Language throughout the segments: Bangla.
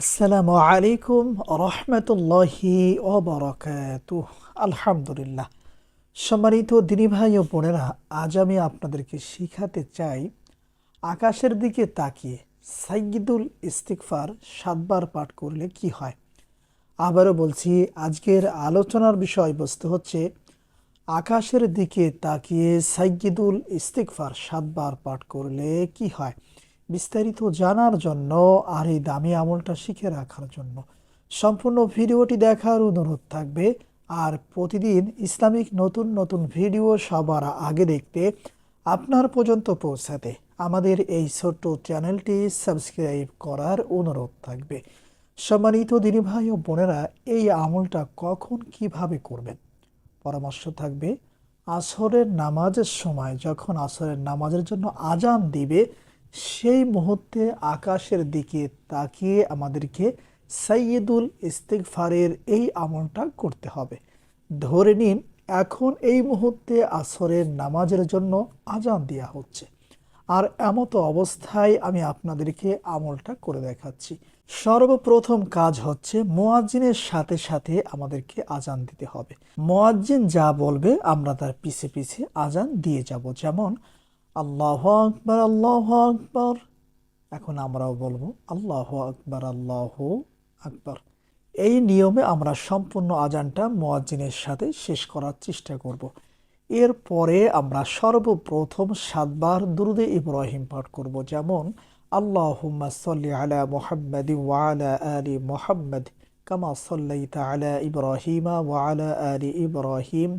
আসসালামু আলাইকুম রহমতুল্লাহি ওবরাকাত আলহামদুলিল্লাহ। সম্মানিত দিনী ভাই ও বোনেরা, আজ আমি আপনাদেরকে শিখাতে চাই আকাশের দিকে তাকিয়ে সাইয়িদুল ইস্তিকফার সাতবার পাঠ করলে কি হয়? আবারও বলছি, আজকের আলোচনার বিষয়বস্তু হচ্ছে আকাশের দিকে তাকিয়ে সাইয়িদুল ইস্তিকফার সাতবার পাঠ করলে কি হয়? বিস্তারিত জানার জন্য আর এই দামি আমলটা শিখে রাখার জন্য। সম্পূর্ণ ভিডিওটি দেখার অনুরোধ থাকবে। আর প্রতিদিন ইসলামিক নতুন নতুন ভিডিও সবার আগে দেখতে আপনার পর্যন্ত পৌঁছাতে আমাদের এই ছোট্ট চ্যানেলটি সাবস্ক্রাইব করার অনুরোধ থাকবে। সম্মানিত দিনী ভাই ও বোনেরা, এই আমলটা কখন কীভাবে করবেন? পরামর্শ থাকবে, আসরের নামাজের সময়, যখন আসরের নামাজের জন্য আজান দিবে সেই মুহূর্তে আকাশের দিকে তাকিয়ে আমাদেরকে সাইয়দুল ইস্তিগফারের এই আমলটা করতে হবে। ধরে নিন, এখন এই মুহূর্তে আসরের নামাজের জন্য আজান দেওয়া হচ্ছে। আর এমত অবস্থায় আমি আপনাদেরকে আমলটা করে দেখাচ্ছি। সর্বপ্রথম কাজ হচ্ছে মোয়াজ্জিনের সাথে সাথে আমাদেরকে আজান দিতে হবে। মোয়াজ্জিন যা বলবে আমরা তার পিছে পিছে আজান দিয়ে যাব। যেমন আল্লাহ আকবর আল্লাহ আকবর। এখন আমরাও বলব, আল্লাহ আকবর আল্লাহ আকবর। এই নিয়মে আমরা সম্পূর্ণ আজানটা মোয়াজ্জিনের সাথে শেষ করার চেষ্টা করব। এরপরে আমরা সর্বপ্রথম সাতবার দুরুদে ইব্রাহিম পাঠ করব। যেমন, আল্লাহুম্মা সাল্লি আলা মুহাম্মাদি ওয়ালা আলি মুহাম্মদ, কামা সাল্লাইতা আলা ইব্রাহিমা ওয়ালা আলি ইব্রাহিম।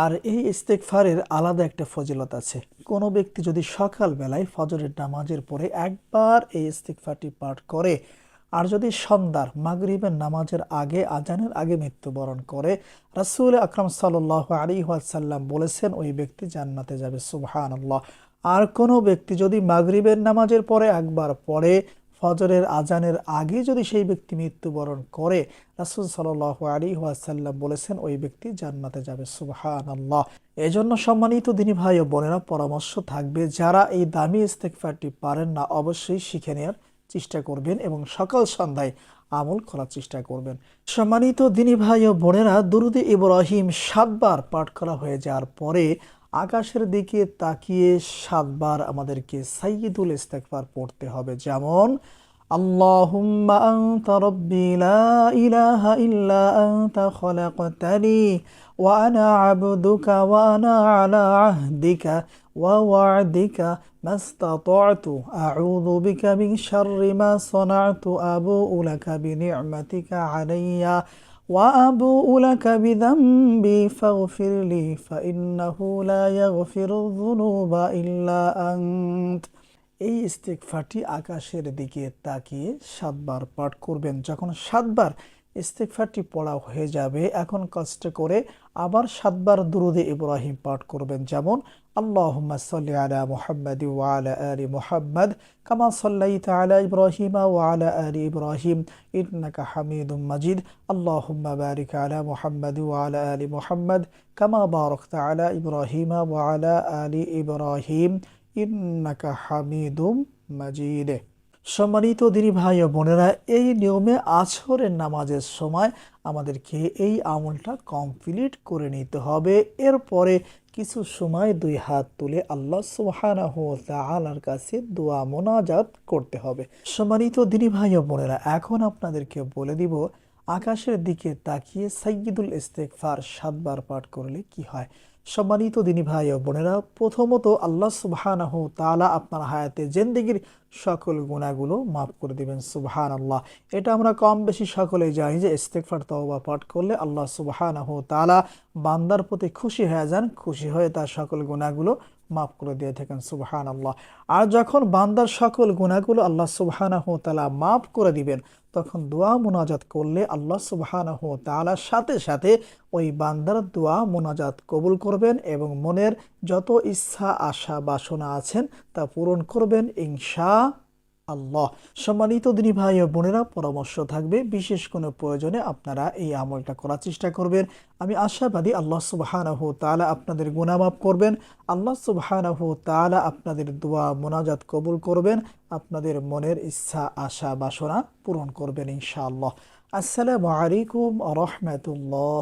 আর এই ইস্তেকফারের আলাদা একটা ফজিলত আছে। কোনো ব্যক্তি যদি সকালবেলায় ফজরের নামাজের পরে একবার এই ইস্তেকফারটি পাঠ করে আর যদি সন্ধ্যার মাগরিবের নামাজের আগে, আজানের আগে মৃত্যুবরণ করে, রাসুল আকরম সাল্লাহ আলী সাল্লাম বলেছেন, ওই ব্যক্তি জান্নাতে যাবে সুবহান আর কোনো ব্যক্তি যদি মাগরিবের নামাজের পরে একবার পড়ে ফজরের আজানের আগে যদি সেই ব্যক্তি মৃত্যুবরণ করে, রাসুল সাল আলী ওয়াসাল্লাম বলেছেন, ওই ব্যক্তি জান্নাতে যাবে। সুবহান আল্লাহ এজন্য সম্মানিত দিনী ভাই ও বোনেরা, পরামর্শ থাকবে, যারা এই দামি ইস্তেকফারটি পারেন না, অবশ্যই শিখে নেওয়ার চেষ্টা করবেন এবং সকাল সন্ধ্যায় আমল করার চেষ্টা করবেন। সম্মানিত দিনী ভাই ও বোনেরা দুরুদে ইব্রাহিম সাতবার পাঠ করা হয়ে যাওয়ার পরে আকাশের দিকে তাকিয়ে সাতবার আমাদেরকে সাইয়দুল ইস্তেকবার পড়তে হবে। যেমন, আল্লাহুম্মা আনতা রব্বি লা ইলাহা ইল্লা আনতা খলাকতানি ওয়া আনা আবদুকা ওয়া আনা আলা ওয়া ওয়া'দিকা মাস্তাতা'তু। আউযু বিকা মিন শাররি আবু'ু লাকা বিনি'মাতিকা আলাইয়া وأبوء لك بذنبي فاغفر لي فإنه لا يغفر الذنوب إلا أنت এই ইস্তেকফারটি আকাশের দিকে তাকিয়ে সাতবার পাঠ করবেন যখন সাতবার ইস্তেকফারটি পড়া হয়ে যাবে এখন কষ্ট করে আবার সাতবার দুরুদে ইব্রাহিম পাঠ করবেন। যেমন, আল্লাহুম্মা সাল্লি আলা মুহাম্মাদি ওয়া আলা আলি মুহাম্মাদ কামা সাল্লাইতা আলা ইব্রাহিমা ওয়া আলা আলি ইব্রাহিম ইন্নাকা হামিদুম মাজিদ। আল্লাহুম্মা বারিক আলা মুহাম্মাদি ওয়া আলা আলি কামা বারাকতা আলা ইব্রাহিমা ওয়া আলা আলি ইব্রাহিম ইন্নাকা হামিদুম মাজিদে। সম্মানিত দিনী ভাই ও বোনেরা, এই নিয়মে আছরের নামাজের সময় আমাদেরকে এই আমলটা কমপ্লিট করে নিতে হবে। এরপরে কিছু সময় দুই হাত তুলে আল্লাহ সুবহানাহু তাআলার কাছে দোয়া মোনাজাত করতে হবে। সম্মানিত দিনী ভাই ও বোনেরা, এখন আপনাদেরকে বলে দিব, আকাশের দিকে তাকিয়ে সাইয়দুল ইস্তেকফার সাতবার পাঠ করলে কি হয়? সম্মানিত দিনী ভাই ও বোনেরা, প্রথমত আল্লাহ তাআলা আপনার হায়াতে জেন্দিগির সকল গুণাগুলো মাফ করে দিবেন সুবহান আল্লাহ এটা আমরা কম বেশি সকলেই জানি যে ইস্তেকফার তওবা পাঠ করলে আল্লাহ সুবহানাহু তালা বান্দার প্রতি খুশি হয়ে যান, খুশি হয়ে তার সকল গুণাগুলো মাফ করে দিয়ে থাকেন সুবহান আল্লাহ আর যখন বান্দার সকল গুণাগুলো আল্লাহ সুবহানাহু তালা মাফ করে দিবেন, তখন দোয়া মোনাজাত করলে আল্লাহ সুবহানাহু ওয়া তাআলা সাথে সাথে ওই বান্দার দোয়া মোনাজাত কবুল করবেন এবং মনের যত ইচ্ছা, আশা, বাসনা আছেন তা পূরণ করবেন, ইনশা আল্লাহ। সম্মানিত দিনী ভাই ও বোনেরা, পরামর্শ থাকবে, বিশেষ কোনো প্রয়োজনে আপনারা এই আমলটা করার চেষ্টা করবেন। আমি আশাবাদী আল্লাহ সুবহানাহু তাআলা আপনাদের গুনাহ করবেন, আল্লাহ সুবহানাহু তালা আপনাদের দোয়া মোনাজাত কবুল করবেন, আপনাদের মনের ইচ্ছা, আশা, বাসনা পূরণ করবেন ইনশাআল্লাহ। আসসালামু আলাইকুম রহমতুল্লাহ।